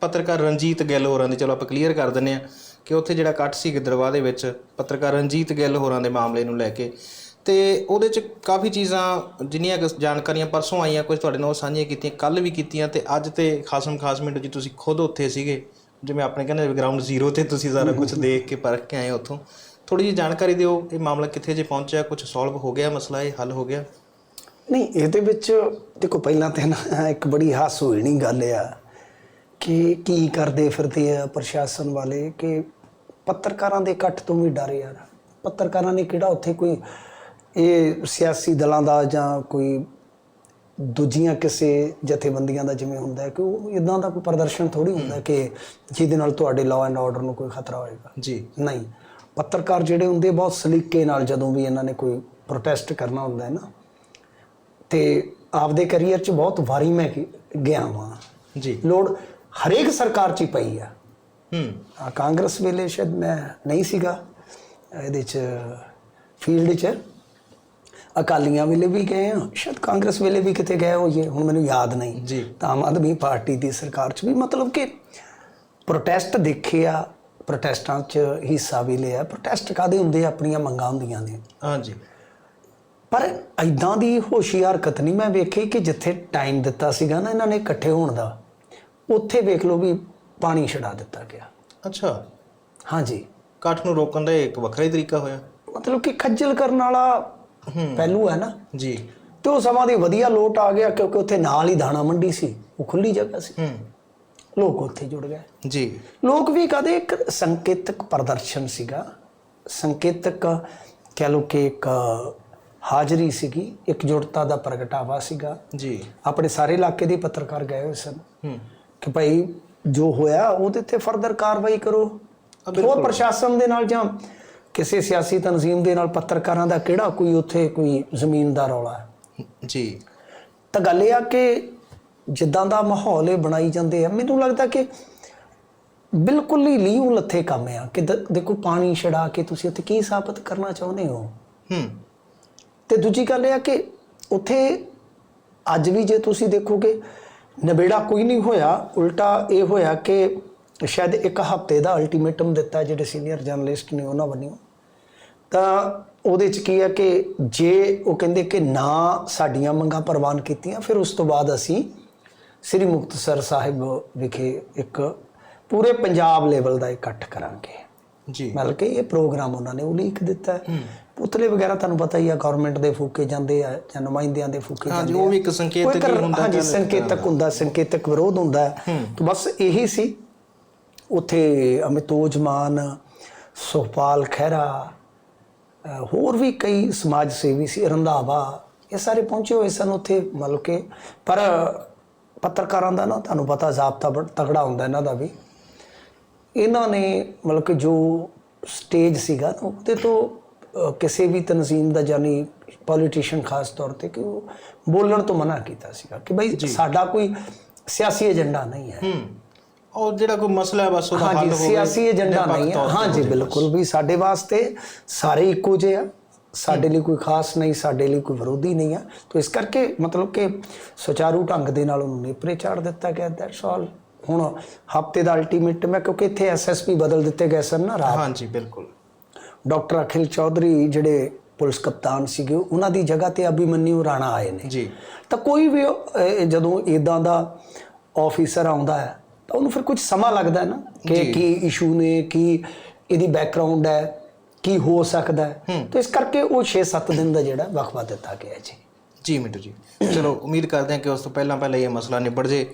ਪੱਤਰਕਾਰ ਰਣਜੀਤ ਗਿੱਲ ਹੋਰਾਂ ਦੇ, ਚਲੋ ਆਪਾਂ ਕਲੀਅਰ ਕਰ ਦਿੰਨੇ ਆ ਕਿ ਉੱਥੇ ਜਿਹੜਾ ਕੱਟ ਸੀ ਗਿੱਦੜਵਾ ਦੇ ਵਿੱਚ, ਪੱਤਰਕਾਰ ਰਣਜੀਤ ਗਿੱਲ ਹੋਰਾਂ ਦੇ ਮਾਮਲੇ ਨੂੰ ਲੈ ਕੇ। ਤੇ ਉਹਦੇ ਚ ਕਾਫੀ ਚੀਜ਼ਾਂ, ਜਿੰਨੀਆਂ ਜਾਣਕਾਰੀਆਂ ਪਰਸੋਂ ਆਈਆਂ, ਕੁਝ ਤੁਹਾਡੇ ਨਾਲ ਉਹ ਸਾਂਝੀਆਂ ਕੀਤੀਆਂ ਕੱਲ ਵੀ ਕੀਤੀਆਂ, ਤੇ ਅੱਜ ਤੇ ਖਾਸਮ ਖਾਸ ਮਿੰਟ ਜੀ ਤੁਸੀਂ ਖੁਦ ਉੱਥੇ ਸੀਗੇ, ਜਿਵੇਂ ਆਪਣੇ ਕਹਿੰਦੇ ਗਰਾਊਂਡ ਜ਼ੀਰੋ ਤੇ ਤੁਸੀਂ ਸਾਰਾ ਕੁਝ ਦੇਖ ਕੇ ਪਰਖ ਕੇ ਆਏ ਉੱਥੋਂ। ਥੋੜੀ ਜਿਹੀ ਜਾਣਕਾਰੀ ਦਿਓ, ਇਹ ਮਾਮਲਾ ਕਿੱਥੇ ਜੇ ਪਹੁੰਚਿਆ, ਕੁਝ ਸੋਲਵ ਹੋ ਗਿਆ ਮਸਲਾ, ਇਹ ਹੱਲ ਹੋ ਗਿਆ? ਨਹੀਂ, ਇਹਦੇ ਵਿੱਚ ਦੇਖੋ, ਪਹਿਲਾਂ ਤੇ ਨਾ, ਇੱਕ ਬੜੀ ਹਾਸੋਹੀਣੀ ਗੱਲ ਆ। ਕਿ ਕੀ ਕਰਦੇ ਫਿਰਦੇ ਆ ਪ੍ਰਸ਼ਾਸਨ ਵਾਲੇ ਕਿ ਪੱਤਰਕਾਰਾਂ ਦੇ ਇਕੱਠ ਤੋਂ ਵੀ ਡਰ ਯਾਰ। ਪੱਤਰਕਾਰਾਂ ਨੇ ਕਿਹੜਾ ਉੱਥੇ ਕੋਈ ਇਹ ਸਿਆਸੀ ਦਲਾਂ ਦਾ ਜਾਂ ਕੋਈ ਦੂਜੀਆਂ ਕਿਸੇ ਜਥੇਬੰਦੀਆਂ ਦਾ ਜਿਵੇਂ ਹੁੰਦਾ ਹੈ ਕਿ ਉਹ ਇਦਾਂ ਦਾ ਕੋਈ ਪ੍ਰਦਰਸ਼ਨ ਥੋੜੀ ਹੁੰਦਾ ਕਿ ਜਿਹਦੇ ਨਾਲ ਤੁਹਾਡੇ ਲਾਅ ਐਂਡ ਆਰਡਰ ਨੂੰ ਕੋਈ ਖਤਰਾ ਹੋਏਗਾ। ਜੀ। ਨਹੀਂ। ਪੱਤਰਕਾਰ ਜਿਹੜੇ ਹੁੰਦੇ ਬਹੁਤ ਸਲੀਕੇ ਨਾਲ ਜਦੋਂ ਵੀ ਇਹਨਾਂ ਨੇ ਕੋਈ ਪ੍ਰੋਟੈਸਟ ਕਰਨਾ ਹੁੰਦਾ ਹੈ ਨਾ ਤੇ ਆਪਦੇ ਕੈਰੀਅਰ 'ਚ ਬਹੁਤ ਵਾਰੀ ਮੈਂ ਗਿਆ ਵਾਂ। ਜੀ। ਲੋੜ ਹਰੇਕ ਸਰਕਾਰ 'ਚ ਹੀ ਪਈ ਆ। ਹੂੰ। ਆ ਕਾਂਗਰਸ ਵੇਲੇ ਸ਼ਾਇਦ ਮੈਂ ਨਹੀਂ ਸੀਗਾ। ਇਹਦੇ 'ਚ ਫੀਲਡ 'ਚ। ਅਕਾਲੀਆਂ ਵੇਲੇ ਵੀ ਗਏ ਆ ਸ਼ਾਇਦ ਕਾਂਗਰਸ ਵੇਲੇ ਵੀ ਕਿਤੇ ਗਏ ਹੋਈਏ। ਹੁਣ ਮੈਨੂੰ ਯਾਦ ਨਹੀਂ। ਜੀ। ਤਾਂ ਆਮ ਆਦਮੀ ਪਾਰਟੀ ਦੀ ਸਰਕਾਰ 'ਚ ਵੀ ਮਤਲਬ ਕਿ ਪ੍ਰੋਟੈਸਟ ਦੇਖਿਆ ਪ੍ਰੋਟੈਸਟਾਂ 'ਚ ਹਿੱਸਾ ਵੀ ਲਿਆ। ਪ੍ਰੋਟੈਸਟ ਕਾਦੇ ਹੁੰਦੇ? ਆ? ਆਪਣੀਆਂ ਮੰਗਾਂ ਹੁੰਦੀਆਂ ਨੇ। ਹਾਂਜੀ। ਪਰ ਐਦਾਂ ਦੀ ਹੋਸ਼ੀ ਹਰਕਤ ਨਹੀਂ ਮੈਂ ਵੇਖੀ ਕਿ ਜਿੱਥੇ ਟਾਈਮ ਦਿੱਤਾ ਸੀਗਾ ਨਾ ਇਹਨਾਂ ਨੇ ਇਕੱਠੇ ਹੋਣ ਦਾ। ਉੱਥੇ ਵੇਖ ਲਓ ਵੀ ਪਾਣੀ ਛਡਾ ਦਿੱਤਾ ਗਿਆ। ਅੱਛਾ। ਹਾਂਜੀ। ਕੱਠ ਨੂੰ ਰੋਕਣ ਦਾ ਇੱਕ ਵੱਖਰਾ ਹੀ ਤਰੀਕਾ ਹੋਇਆ। ਮਤਲਬ ਕਿ ਖੱਜਲ ਕਰਨ ਵਾਲਾ ਪਹਿਲੂ ਹੈ ਨਾ। ਜੀ। ਤੇ ਉਹ ਸਮਾਂ ਦੀ ਵਧੀਆ ਲੋਟ ਆ ਗਿਆ ਕਿਉਂਕਿ ਉੱਥੇ ਨਾਲ ਹੀ ਦਾਣਾ ਮੰਡੀ ਸੀ। ਉਹ ਖੁੱਲੀ ਜਗ੍ਹਾ ਸੀ। ਹੂੰ। ਲੋਕ ਉੱਥੇ ਜੁੜ ਗਏ। ਜੀ। ਲੋਕ ਵੀ ਕਦੇ ਇੱਕ ਸੰਕੇਤਕ ਪ੍ਰਦਰਸ਼ਨ ਸੀਗਾ। ਸੰਕੇਤਕ ਕਹਿ ਲਓ ਕਿ ਇੱਕ ਹਾਜ਼ਰੀ ਸੀਗੀ। ਇਕਜੁੱਟਤਾ ਦਾ ਪ੍ਰਗਟਾਵਾ ਸੀਗਾ। ਜੀ। ਆਪਣੇ ਸਾਰੇ ਇਲਾਕੇ ਦੇ ਪੱਤਰਕਾਰ ਗਏ ਹੋਏ ਸਨ। ਹੂੰ। ਕਿ ਭਾਈ ਜੋ ਹੋਇਆ ਉਹਦੇ ਤੇ ਫਰਦਰ ਕਾਰਵਾਈ ਕਰੋ। ਹੋਰ ਪ੍ਰਸ਼ਾਸਨ ਦੇ ਨਾਲ ਜਾਂ ਕਿਸੇ ਸਿਆਸੀ ਤਨਜ਼ੀਮ ਦੇ ਨਾਲ ਪੱਤਰਕਾਰਾਂ ਦਾ ਕਿਹੜਾ ਕੋਈ ਉੱਥੇ ਕੋਈ ਜ਼ਮੀਨ ਦਾ ਰੌਲਾ ਹੈ? ਜੀ। ਤਾਂ ਗੱਲ ਇਹ ਆ ਕਿ ਜਿੱਦਾਂ ਦਾ ਮਾਹੌਲ ਇਹ ਬਣਾਈ ਜਾਂਦੇ ਆ ਮੈਨੂੰ ਲੱਗਦਾ ਕਿ ਬਿਲਕੁਲ ਹੀ ਲੀਹੂ ਲੱਥੇ ਕੰਮ ਆ ਕਿ ਦੇਖੋ ਪਾਣੀ ਛੜਾ ਕੇ ਤੁਸੀਂ ਉੱਥੇ ਕੀ ਸਾਬਤ ਕਰਨਾ ਚਾਹੁੰਦੇ ਹੋ? ਹੂੰ। ਤੇ ਦੂਜੀ ਗੱਲ ਇਹ ਆ ਕਿ ਉੱਥੇ ਅੱਜ ਵੀ ਜੇ ਤੁਸੀਂ ਦੇਖੋਗੇ ਨਵੇੜਾ ਕੋਈ ਨਹੀਂ ਹੋਇਆ ਉਲਟਾ ਇਹ ਹੋਇਆ ਕਿ ਸ਼ਾਇਦ ਇੱਕ ਹਫ਼ਤੇ ਦਾ ਅਲਟੀਮੇਟਮ ਦਿੱਤਾ ਜਿਹੜੇ ਸੀਨੀਅਰ ਜਰਨਲਿਸਟ ਨੇ ਉਹਨਾਂ ਵੱਲੋਂ। ਤਾਂ ਉਹਦੇ ਚ ਕੀ ਹੈ ਕਿ ਜੇ ਉਹ ਕਹਿੰਦੇ ਕਿ ਨਾ ਸਾਡੀਆਂ ਮੰਗਾਂ ਪ੍ਰਵਾਨ ਕੀਤੀਆਂ ਫਿਰ ਉਸ ਤੋਂ ਬਾਅਦ ਅਸੀਂ ਸ੍ਰੀ ਮੁਕਤਸਰ ਸਾਹਿਬ ਵਿਖੇ ਇੱਕ ਪੂਰੇ ਪੰਜਾਬ ਲੈਵਲ ਦਾ ਇਕੱਠ ਕਰਾਂਗੇ। ਜੀ। ਮਤਲਬ ਕਿ ਇਹ ਪ੍ਰੋਗਰਾਮ ਉਹਨਾਂ ਨੇ ਉਲੀਕ ਦਿੱਤਾ। ਪੁਤਲੇ ਵਗੈਰਾ ਤੁਹਾਨੂੰ ਪਤਾ ਹੀ ਆ ਗਵਰਨਮੈਂਟ ਦੇ ਫੂਕੇ ਜਾਂਦੇ ਆ ਜਾਂ ਨੁਮਾਇੰਦਿਆਂ ਦੇ ਫੂਕੇ ਹਾਂਜੀ ਜਾਂਦੇ ਉਹ ਆ। ਵੀ ਇੱਕ ਸੰਕੇਤਕ ਹੀ ਹੁੰਦਾ ਹਾਂਜੀ ਸੰਕੇਤਕ ਹੁੰਦਾ ਸੰਕੇਤਕ ਵਿਰੋਧ ਹੁੰਦਾ। ਤਾਂ ਬਸ ਇਹੀ ਸੀ। ਉੱਥੇ ਅਮਿਤੋਜ ਮਾਨ ਸੁਖਪਾਲ ਖਹਿਰਾ ਹੋਰ ਵੀ ਕਈ ਸਮਾਜ ਸੇਵੀ ਸੀ ਰੰਧਾਵਾ ਇਹ ਸਾਰੇ ਪਹੁੰਚੇ ਹੋਏ ਸਨ ਉੱਥੇ ਮਤਲਬ ਕਿ। ਪਰ ਪੱਤਰਕਾਰਾਂ ਦਾ ਨਾ ਤੁਹਾਨੂੰ ਪਤਾ ਜ਼ਾਬਤਾ ਬੜਾ ਤਗੜਾ ਹੁੰਦਾ ਇਹਨਾਂ ਦਾ ਵੀ। ਇਹਨਾਂ ਨੇ ਮਤਲਬ ਕਿ ਜੋ ਸਟੇਜ ਸੀਗਾ ਉਹਦੇ ਤੋਂ ਕਿਸੇ ਵੀ ਤਨਜ਼ੀਮ ਦਾ ਜਾਨੀ ਪੋਲੀਟੀਸ਼ੀਅਨ ਖਾਸ ਤੌਰ ਤੇ ਕਿ ਉਹ ਬੋਲਣ ਤੋਂ ਮਨਾ ਕੀਤਾ ਸੀਗਾ ਕਿ ਬਈ ਸਾਡਾ ਕੋਈ ਸਿਆਸੀ ਏਜੰਡਾ ਨਹੀਂ ਹੈ। ਹੂੰ। ਉਹ ਜਿਹੜਾ ਕੋਈ ਮਸਲਾ ਹੈ ਬਸ ਉਹਦਾ ਹੱਲ ਹੋਵੇ ਸਿਆਸੀ ਏਜੰਡਾ ਨਹੀਂ ਹੈ। ਹਾਂਜੀ। ਬਿਲਕੁਲ ਵੀ ਸਾਡੇ ਵਾਸਤੇ ਸਾਰੇ ਇੱਕੋ ਜਿਹੇ ਆ। ਸਾਡੇ ਲਈ ਕੋਈ ਖਾਸ ਨਹੀਂ ਸਾਡੇ ਲਈ ਕੋਈ ਵਿਰੋਧੀ ਨਹੀਂ ਆ। ਤਾਂ ਇਸ ਕਰਕੇ ਮਤਲਬ ਕਿ ਸੁਚਾਰੂ ਢੰਗ ਦੇ ਨਾਲ ਉਹਨੂੰ ਨੇਪਰੇ ਚਾੜ ਦਿੱਤਾ ਗਿਆ ਦੈਟਸ ਆਲ ਹੁਣ ਹਫ਼ਤੇ ਦਾ ਅਲਟੀਮੇਟਮ ਹੈ ਕਿਉਂਕਿ ਇੱਥੇ ਐਸਐਸਪੀ ਬਦਲ ਦਿੱਤੇ ਗਏ ਸਨ ਨਾ ਰਾਤ। ਹਾਂਜੀ ਬਿਲਕੁਲ। ਡਾਕਟਰ ਅਖਿਲ ਚੌਧਰੀ ਜਿਹੜੇ ਪੁਲਿਸ ਕਪਤਾਨ ਸੀਗੇ ਉਹਨਾਂ ਦੀ ਜਗ੍ਹਾ ਤੇ ਅਭਿਮਨਿਊ ਰਾਣਾ ਆਏ ਨੇ। ਜੀ। ਤਾਂ ਕੋਈ ਵੀ ਜਦੋਂ ਇਦਾਂ ਦਾ ਆਫੀਸਰ ਆਉਂਦਾ ਹੈ ਤਾਂ ਉਹਨੂੰ ਫਿਰ ਕੁਝ ਸਮਾਂ ਲੱਗਦਾ ਹੈ ਨਾ ਕਿ ਕੀ ਇਸ਼ੂ ਨੇ ਕੀ ਇਹਦੀ ਬੈਕਗ੍ਰਾਉਂਡ ਹੈ ਕੀ ਹੋ ਸਕਦਾ ਹੈ। ਤਾਂ ਇਸ ਕਰਕੇ ਉਹ 6-7 ਦਿਨ ਦਾ ਜਿਹੜਾ ਵਕਫਾ ਦਿੱਤਾ ਗਿਆ ਜੀ। ਜੀ ਮਿੰਟੂ ਜੀ ਚਲੋ ਉਮੀਦ ਕਰਦੇ ਹਾਂ ਕਿ ਉਸ ਤੋਂ ਪਹਿਲਾਂ ਪਹਿਲਾਂ ਇਹ ਮਸਲਾ ਨਿਬੜ ਜੇ।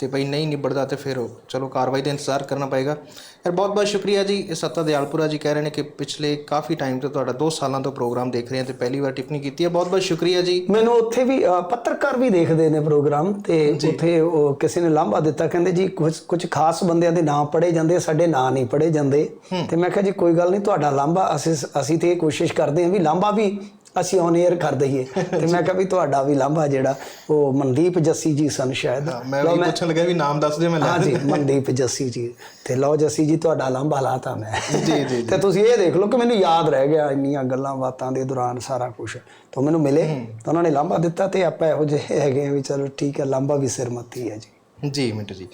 ਤੇ ਭਈ ਨਹੀਂ ਨਿਬੜਦਾ ਤੇ ਫਿਰ ਚਲੋ ਕਾਰਵਾਈ ਦਾ ਇੰਤਜ਼ਾਰ ਕਰਨਾ ਪਏਗਾ। ਯਾਰ ਬਹੁਤ ਬਹੁਤ ਸ਼ੁਕਰੀਆ ਜੀ ਇਹ ਸੱਤਾ ਦਿਆਲਪੁਰਾ ਜੀ ਕਹਿ ਰਹੇ ਨੇ ਕਿ ਪਿਛਲੇ ਕਾਫੀ ਟਾਈਮ ਤੋਂ ਤੁਹਾਡਾ 2 ਸਾਲਾਂ ਤੋਂ ਪ੍ਰੋਗਰਾਮ ਦੇਖ ਰਹੇ ਹਾਂ ਤੇ ਪਹਿਲੀ ਵਾਰ ਟਿੱਪਣੀ ਕੀਤੀ ਹੈ। ਬਹੁਤ ਬਹੁਤ ਸ਼ੁਕਰੀਆ ਜੀ। ਮੈਨੂੰ ਉੱਥੇ ਵੀ ਪੱਤਰਕਾਰ ਵੀ ਦੇਖਦੇ ਨੇ ਪ੍ਰੋਗਰਾਮ ਤੇ ਉੱਥੇ ਉਹ ਕਿਸੇ ਨੇ ਲਾਂਭਾ ਦਿੱਤਾ। ਕਹਿੰਦੇ ਜੀ ਕੁਝ ਕੁਝ ਖਾਸ ਬੰਦਿਆਂ ਦੇ ਨਾਮ ਪੜੇ ਜਾਂਦੇ ਸਾਡੇ ਨਾਂ ਨਹੀਂ ਪੜੇ ਜਾਂਦੇ। ਤੇ ਮੈਂ ਕਿਹਾ ਜੀ ਕੋਈ ਗੱਲ ਨਹੀਂ ਤੁਹਾਡਾ ਲਾਂਭਾ ਅਸੀਂ ਅਸੀਂ ਤੇ ਇਹ ਕੋਸ਼ਿਸ਼ ਕਰਦੇ ਹਾਂ ਵੀ ਲਾਂਭਾ ਵੀ ਅਸੀਂ ਔਨ 에ਅਰ ਕਰ ਦਈਏ। ਤੇ ਮੈਂ ਕਿਹਾ ਵੀ ਤੁਹਾਡਾ ਵੀ ਲਾਂਭਾ ਜਿਹੜਾ ਉਹ ਮਨਦੀਪ ਜੱਸੀ ਜੀ ਸਨ ਸ਼ਾਇਦ। ਮੈਂ ਵੀ ਪੁੱਛਣ ਲੱਗਾ ਵੀ ਨਾਮ ਦੱਸ ਦਿਓ ਮੈਂ ਲੈ ਹਾਂਜੀ ਮਨਦੀਪ ਜੱਸੀ ਜੀ। ਤੇ ਲਓ ਜੱਸੀ ਜੀ ਤੁਹਾਡਾ ਲਾਂਭਾ ਲਾਤਾ ਮੈਂ। ਜੀ, ਜੀ, ਤੇ ਤੁਸੀਂ ਇਹ ਦੇਖ ਲਓ ਕਿ ਮੈਨੂੰ ਯਾਦ ਰਹਿ ਗਿਆ ਇੰਨੀਆਂ ਗੱਲਾਂ ਬਾਤਾਂ ਦੇ ਦੌਰਾਨ ਸਾਰਾ ਕੁਝ ਤਾਂ ਮੈਨੂੰ ਮਿਲੇ ਤਾਂ ਉਹਨਾਂ ਨੇ ਲਾਂਭਾ ਦਿੱਤਾ ਤੇ ਆਪਾਂ ਇਹੋ ਜਿਹੇ ਹੈਗੇ ਆ ਵੀ ਚਲੋ ਠੀਕ ਹੈ ਲਾਂਭਾ ਵੀ ਸਿਰ ਮੱਤੀ ਹੈ ਜੀ। ਜੀ ਮਿੰਟੂ ਜੀ।